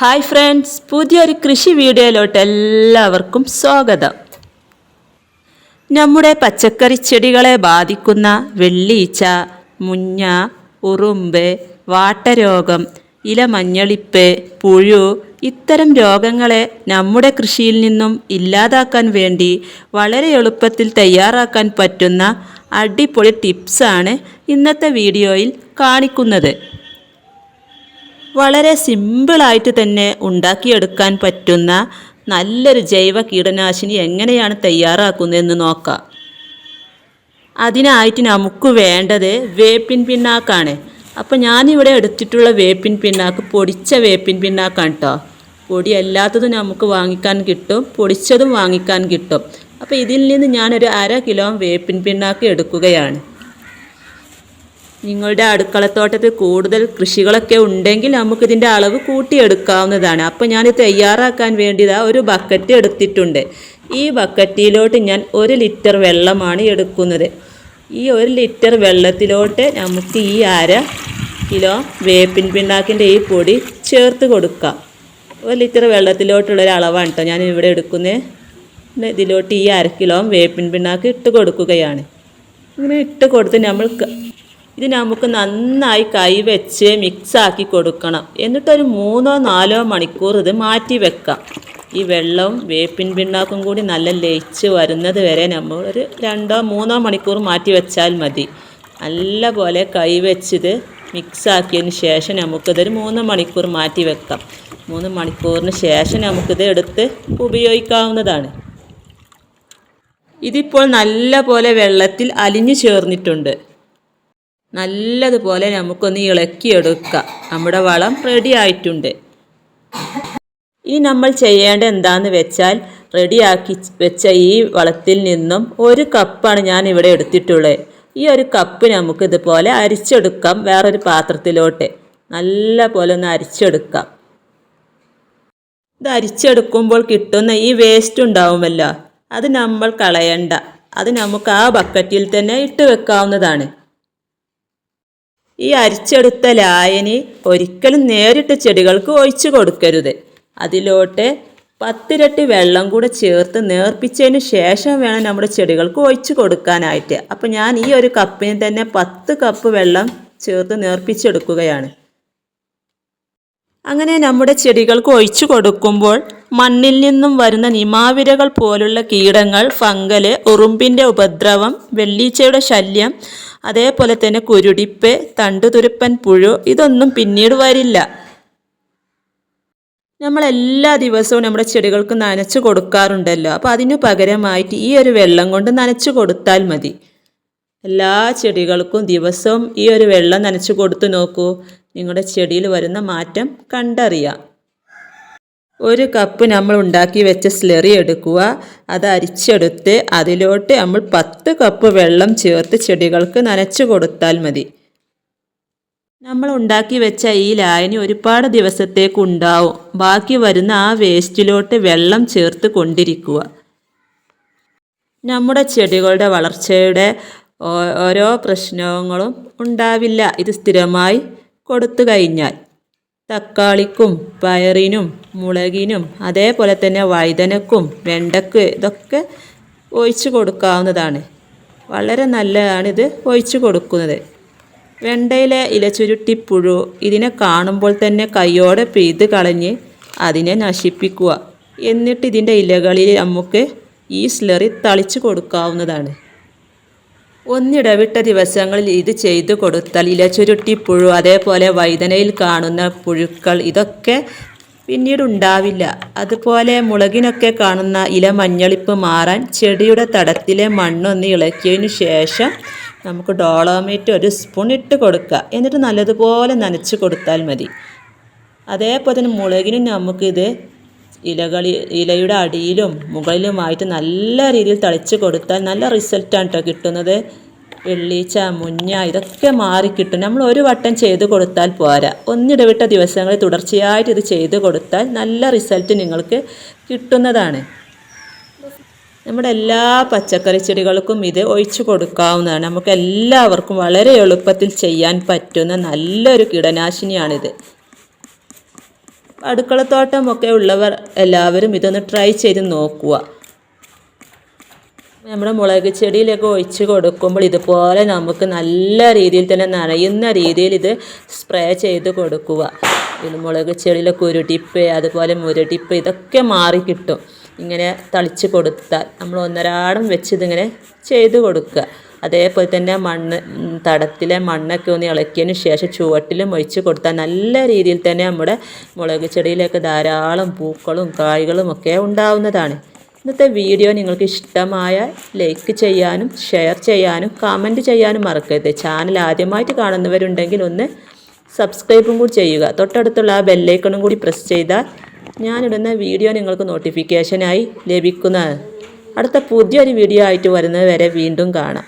Hi friends പുതിയൊരു കൃഷി വീഡിയോയിലോട്ട് എല്ലാവർക്കും സ്വാഗതം. നമ്മുടെ പച്ചക്കറി ചെടികളെ ബാധിക്കുന്ന വെള്ളീച്ച മുഞ്ഞ ഉറുമ്പ് വാട്ടരോഗം ഇലമഞ്ഞളിപ്പ് പുഴു ഇത്തരം രോഗങ്ങളെ നമ്മുടെ കൃഷിയിൽ നിന്നും ഇല്ലാതാക്കാൻ വേണ്ടി വളരെ എളുപ്പത്തിൽ തയ്യാറാക്കാൻ പറ്റുന്ന അടിപൊളി ടിപ്സാണ് ഇന്നത്തെ വീഡിയോയിൽ കാണിക്കുന്നത്. വളരെ സിമ്പിളായിട്ട് തന്നെ ഉണ്ടാക്കിയെടുക്കാൻ പറ്റുന്ന നല്ലൊരു ജൈവ കീടനാശിനി എങ്ങനെയാണ് തയ്യാറാക്കുന്നതെന്ന് നോക്കാം. അതിനായിട്ട് നമുക്ക് വേണ്ടത് വേപ്പിൻ പിണ്ണാക്കാണ്. അപ്പോൾ ഞാനിവിടെ എടുത്തിട്ടുള്ള വേപ്പിൻ പിണ്ണാക്ക് പൊടിച്ച വേപ്പിൻ പിണ്ണാക്കാണ് കേട്ടോ പൊടി അല്ലാത്തതും നമുക്ക് വാങ്ങിക്കാൻ കിട്ടും പൊടിച്ചതും വാങ്ങിക്കാൻ കിട്ടും. അപ്പോൾ ഇതിൽ നിന്ന് ഞാനൊരു അര കിലോ വേപ്പിൻ പിണ്ണാക്ക് എടുക്കുകയാണ്. നിങ്ങളുടെ അടുക്കളത്തോട്ടത്തിൽ കൂടുതൽ കൃഷികളൊക്കെ ഉണ്ടെങ്കിൽ നമുക്കിതിന്റെ അളവ് കൂട്ടിയെടുക്കാവുന്നതാണ്. അപ്പോൾ ഞാൻ തയ്യാറാക്കാൻ വേണ്ടിയതാ ഒരു ബക്കറ്റ് എടുത്തിട്ടുണ്ട്. ഈ ബക്കറ്റിലോട്ട് ഞാൻ ഒരു ലിറ്റർ വെള്ളമാണ് എടുക്കുന്നത്. ഈ ഒരു ലിറ്റർ വെള്ളത്തിലോട്ട് നമുക്ക് ഈ അര കിലോ വേപ്പിൻ പിണ്ണാക്കിന്റെ ഈ പൊടി ചേർത്ത് കൊടുക്കാം. ഒരു ലിറ്റർ വെള്ളത്തിലോട്ടുള്ളൊരു അളവാണ് കേട്ടോ ഞാൻ ഇവിടെ എടുക്കുന്നത് ഇതിലോട്ട് ഈ അര കിലോ വേപ്പിൻ പിണ്ണാക്ക് ഇട്ട് കൊടുക്കുകയാണ്. ഇങ്ങനെ ഇട്ട് കൊടുത്ത് നമ്മൾ ഇത് നമുക്ക് നന്നായി കൈവച്ച് മിക്സാക്കി കൊടുക്കണം. എന്നിട്ടൊരു മൂന്നോ നാലോ മണിക്കൂർ ഇത് മാറ്റി വെക്കാം. ഈ വെള്ളവും വേപ്പിൻ പിണ്ണാക്കും കൂടി നല്ല ലയിച്ച് വരുന്നത് വരെ നമ്മൾ ഒരു രണ്ടോ മൂന്നോ മണിക്കൂർ മാറ്റി വെച്ചാൽ മതി. നല്ല പോലെ കൈവച്ചിത് മിക്സാക്കിയതിന് ശേഷം നമുക്കിതൊരു മൂന്ന് മണിക്കൂർ മാറ്റി വെക്കാം. മൂന്ന് മണിക്കൂറിന് ശേഷം നമുക്കിത് എടുത്ത് ഉപയോഗിക്കാവുന്നതാണ്. ഇതിപ്പോൾ നല്ല പോലെ വെള്ളത്തിൽ അലിഞ്ഞു ചേർന്നിട്ടുണ്ട്. നല്ലതുപോലെ നമുക്കൊന്ന് ഇളക്കിയെടുക്കാം. നമ്മുടെ വളം റെഡി ആയിട്ടുണ്ട്. ഇനി നമ്മൾ ചെയ്യേണ്ട എന്താണെന്ന് വെച്ചാൽ റെഡിയാക്കി വെച്ച ഈ വളത്തിൽ നിന്നും ഒരു കപ്പാണ് ഞാൻ ഇവിടെ എടുത്തിട്ടുള്ളത് ഈ ഒരു കപ്പ് നമുക്ക് ഇതുപോലെ അരിച്ചെടുക്കാം വേറൊരു പാത്രത്തിലോട്ട്. നല്ല പോലെ ഒന്ന് അരിച്ചെടുക്കാം. ഇത് അരിച്ചെടുക്കുമ്പോൾ കിട്ടുന്ന ഈ വേസ്റ്റ് ഉണ്ടാവുമല്ലോ. അത് നമ്മൾ കളയണ്ട. അത് നമുക്ക് ആ ബക്കറ്റിൽ തന്നെ ഇട്ട് വെക്കാവുന്നതാണ്. ഈ അരിച്ചെടുത്ത ലായനി ഒരിക്കലും നേരിട്ട് ചെടികൾക്ക് ഒഴിച്ചു കൊടുക്കരുത്. അതിലോട്ട് പത്തിരട്ടി വെള്ളം കൂടെ ചേർത്ത് നേർപ്പിച്ചതിന് ശേഷം വേണം നമ്മുടെ ചെടികൾക്ക് ഒഴിച്ചു കൊടുക്കാനായിട്ട്. അപ്പോൾ ഞാൻ ഈ ഒരു കപ്പിന് തന്നെ പത്ത് കപ്പ് വെള്ളം ചേർത്ത് നേർപ്പിച്ചെടുക്കുകയാണ്. അങ്ങനെ നമ്മുടെ ചെടികൾക്ക് ഒഴിച്ചു കൊടുക്കുമ്പോൾ മണ്ണിൽ നിന്നും വരുന്ന നിമാവിരകൾ പോലുള്ള കീടങ്ങൾ ഫംഗൽ ഉറുമ്പിന്റെ ഉപദ്രവം വെള്ളീച്ചയുടെ ശല്യം അതേപോലെ തന്നെ കുരുടിപ്പ് തണ്ടുതുരുപ്പൻ പുഴു ഇതൊന്നും പിന്നീട് വരില്ല. നമ്മൾ എല്ലാ ദിവസവും നമ്മുടെ ചെടികൾക്ക് നനച്ചു കൊടുക്കാറുണ്ടല്ലോ. അപ്പോൾ അതിനു പകരമായിട്ട് ഈ ഒരു വെള്ളം കൊണ്ട് നനച്ചു കൊടുത്താൽ മതി. എല്ലാ ചെടികൾക്കും ദിവസവും ഈ ഒരു വെള്ളം നനച്ചു കൊടുത്തു നോക്കൂ. നിങ്ങളുടെ ചെടിയിൽ വരുന്ന മാറ്റം കണ്ടറിയാം. ഒരു കപ്പ് നമ്മൾ ഉണ്ടാക്കി വെച്ച സ്ലെറി എടുക്കുക. അത് അരിച്ചെടുത്ത് അതിലോട്ട് നമ്മൾ പത്ത് കപ്പ് വെള്ളം ചേർത്ത് ചെടികൾക്ക് നനച്ചു കൊടുത്താൽ മതി. നമ്മൾ ഉണ്ടാക്കി വെച്ച ഈ ലായനി ഒരുപാട് ദിവസത്തേക്ക് ഉണ്ടാവും. ബാക്കി വരുന്ന ആ വേസ്റ്റിലോട്ട് വെള്ളം ചേർത്ത് കൊണ്ടിരിക്കുക. നമ്മുടെ ചെടികളുടെ വളർച്ചയുടെ ഓരോ പ്രശ്നങ്ങളും ഉണ്ടാവില്ല. ഇത് സ്ഥിരമായി കൊടുത്തു കഴിഞ്ഞാൽ. തക്കാളിക്കും പയറിനും മുളകിനും അതേപോലെ തന്നെ വഴുതനക്കും വെണ്ടക്ക് ഇതൊക്കെ ഒഴിച്ച് കൊടുക്കാവുന്നതാണ്. വളരെ നല്ലതാണ് ഇത് ഒഴിച്ച് കൊടുക്കുന്നത്. വെണ്ടയിലെ ഇലച്ചുരുട്ടിപ്പുഴു ഇതിനെ കാണുമ്പോൾ തന്നെ കൈയോടെ പെയ്ത് കളഞ്ഞ് അതിനെ നശിപ്പിക്കുക. എന്നിട്ട് ഇതിന്റെ ഇലകളിൽ നമുക്ക് ഈ സ്ലറി തളിച്ച് കൊടുക്കാവുന്നതാണ്. ഒന്നിടവിട്ട ദിവസങ്ങളിൽ ഇത് ചെയ്തു കൊടുത്താൽ ഇലച്ചുരുട്ടിപ്പുഴു അതേപോലെ വൈദനയിൽ കാണുന്ന പുഴുക്കൾ ഇതൊക്കെ പിന്നീട് ഉണ്ടാവില്ല. അതുപോലെ മുളകിനൊക്കെ കാണുന്ന ഇല മഞ്ഞളിപ്പ് മാറാൻ ചെടിയുടെ തടത്തിലെ മണ്ണൊന്ന് ഇളക്കിയതിനു ശേഷം നമുക്ക് ഡോളോമേറ്റ് ഒരു സ്പൂൺ ഇട്ട് കൊടുക്കുക. എന്നിട്ട് നല്ലതുപോലെ നനച്ച് കൊടുത്താൽ മതി. അതേപോലെ തന്നെ മുളകിനും നമുക്കിത് ഇലകളി ഇലയുടെ അടിയിലും മുകളിലുമായിട്ട് നല്ല രീതിയിൽ തളിച്ച് കൊടുത്താൽ നല്ല റിസൾട്ടാണ് കേട്ടോ കിട്ടുന്നത്. വെള്ളീച്ച മുഞ്ഞ ഇതൊക്കെ മാറിക്കിട്ടും നമ്മൾ ഒരു വട്ടം ചെയ്ത് കൊടുത്താൽ പോരാ. ഒന്നിടവിട്ട ദിവസങ്ങളിൽ തുടർച്ചയായിട്ട് ഇത് ചെയ്ത് കൊടുത്താൽ നല്ല റിസൾട്ട് നിങ്ങൾക്ക് കിട്ടുന്നതാണ്. നമ്മുടെ എല്ലാ പച്ചക്കറി ചെടികൾക്കും ഇത് ഒഴിച്ചു കൊടുക്കാവുന്നതാണ്. നമുക്ക് എല്ലാവർക്കും വളരെ എളുപ്പത്തിൽ ചെയ്യാൻ പറ്റുന്ന നല്ലൊരു കീടനാശിനിയാണിത്. അടുക്കളത്തോട്ടമൊക്കെ ഉള്ളവർ എല്ലാവരും ഇതൊന്ന് ട്രൈ ചെയ്ത് നോക്കുക. നമ്മുടെ മുളക് ചെടിയിലൊക്കെ ഒഴിച്ച് കൊടുക്കുമ്പോൾ ഇതുപോലെ നമുക്ക് നല്ല രീതിയിൽ തന്നെ നനയുന്ന രീതിയിൽ ഇത് സ്പ്രേ ചെയ്ത് കൊടുക്കുക. മുളക് ചെടിയിലെ കുരുടിപ്പ് അതുപോലെ മുരടിപ്പ് ഇതൊക്കെ മാറി കിട്ടും. ഇങ്ങനെ തളിച്ച് കൊടുത്താൽ നമ്മൾ ഒന്നരാടം വെച്ച് ഇതിങ്ങനെ ചെയ്ത് കൊടുക്കുക. അതേപോലെ തന്നെ മണ്ണ് തടത്തിലെ മണ്ണൊക്കെ ഒന്ന് ഇളക്കിയതിന് ശേഷം ചുവട്ടിലും ഒഴിച്ച് കൊടുത്താൽ നല്ല രീതിയിൽ തന്നെ നമ്മുടെ മുളക് ചെടിയിലൊക്കെ ധാരാളം പൂക്കളും കായ്കളും ഒക്കെ ഉണ്ടാവുന്നതാണ്. ഇന്നത്തെ വീഡിയോ നിങ്ങൾക്ക് ഇഷ്ടമായ ലൈക്ക് ചെയ്യാനും ഷെയർ ചെയ്യാനും കമന്റ് ചെയ്യാനും മറക്കരുത്. ചാനൽ ആദ്യമായിട്ട് കാണുന്നവരുണ്ടെങ്കിൽ ഒന്ന് സബ്സ്ക്രൈബും കൂടി ചെയ്യുക. തൊട്ടടുത്തുള്ള ആ ബെല്ലൈക്കണും കൂടി പ്രസ് ചെയ്താൽ ഞാനിടുന്ന വീഡിയോ നിങ്ങൾക്ക് നോട്ടിഫിക്കേഷനായി ലഭിക്കുന്നതാണ് അടുത്ത പുതിയൊരു വീഡിയോ ആയിട്ട് വരുന്നത് വരെ വീണ്ടും കാണാം.